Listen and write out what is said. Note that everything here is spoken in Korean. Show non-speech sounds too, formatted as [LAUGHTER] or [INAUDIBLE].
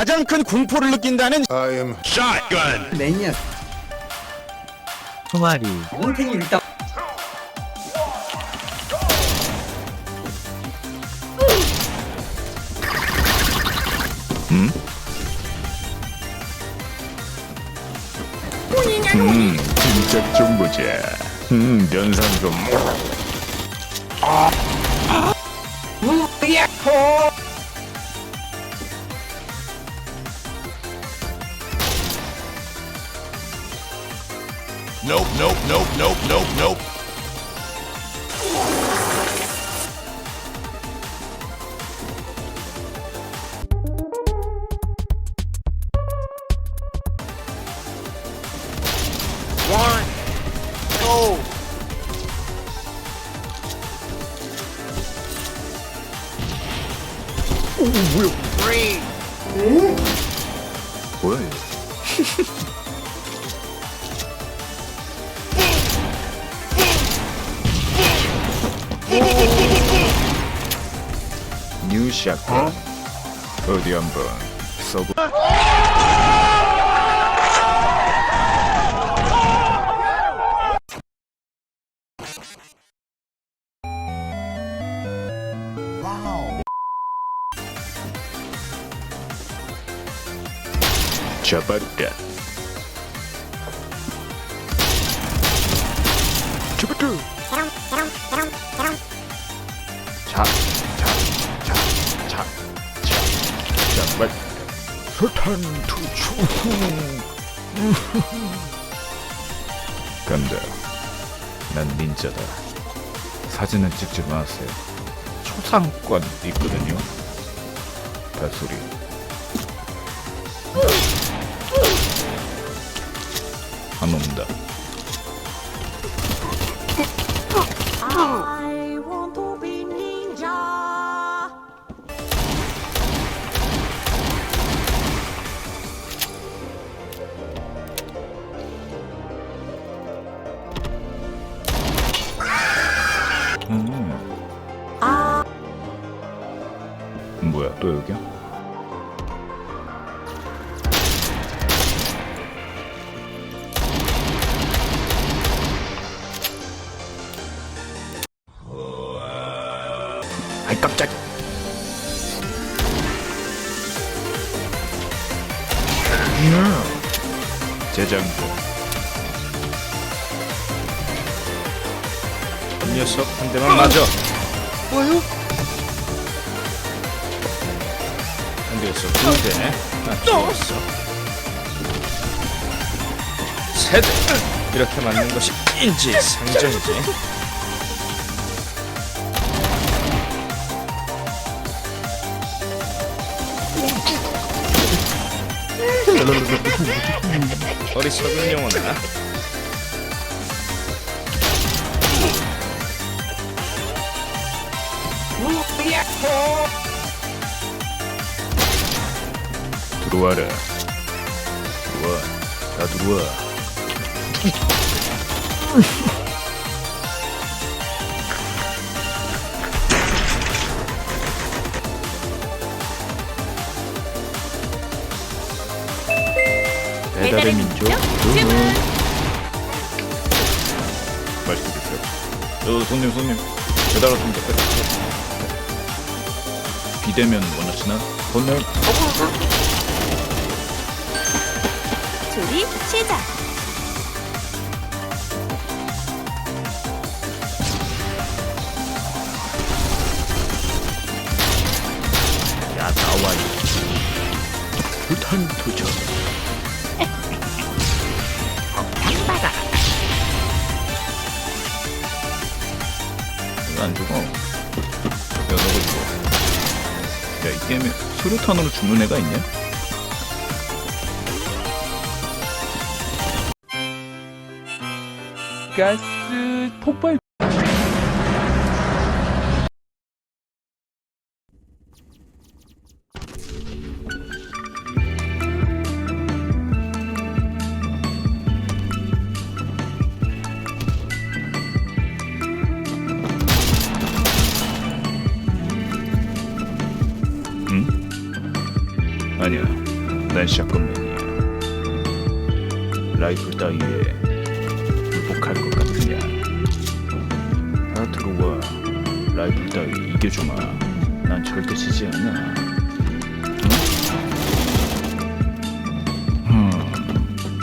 가장 큰 공포를 느낀다는 I am shotgun. 매니아 총알이 몽탱이 일단 음, 진짜 좀 보자. 음, 면상 좀. Nope, nope, nope, nope, nope, nope. one, oh. go. three, 뭐 [LAUGHS] 뉴 샷건. 어디 한번 써보. 잡았다. 잡았다. 자, 잡았. 설탄 투초. 간다. 난 닌자다. 사진은 찍지 마세요. 초상권 있거든요. 발소리. 안 온다. 뭐야 또 여기야? 아이 깜짝 재장전 이 녀석 한 대만 맞아 뭐요? 안 되겠어. 두대 나 죽었어. 세 대. 이렇게 맞는 것이 인지 상정이지. 어리석은 영혼아 들어와라. 들어와. 다 들어와. 배달의 민족? 주문! 맛있게 드세요 저 손님 손님. 배달 왔습니다 비대면 원하시나? 건너 조립 시작. 야 나와 불탄 도전. 이거 안 죽어. 야 너가 죽어 야이 게임에 수류탄으로 죽는 애가 있냐? 가스 폭발 응? 아니야. 난 샷건맨이야. 라이플 따위에 라이플 따위 이겨주마. 난 절대 지지 않아.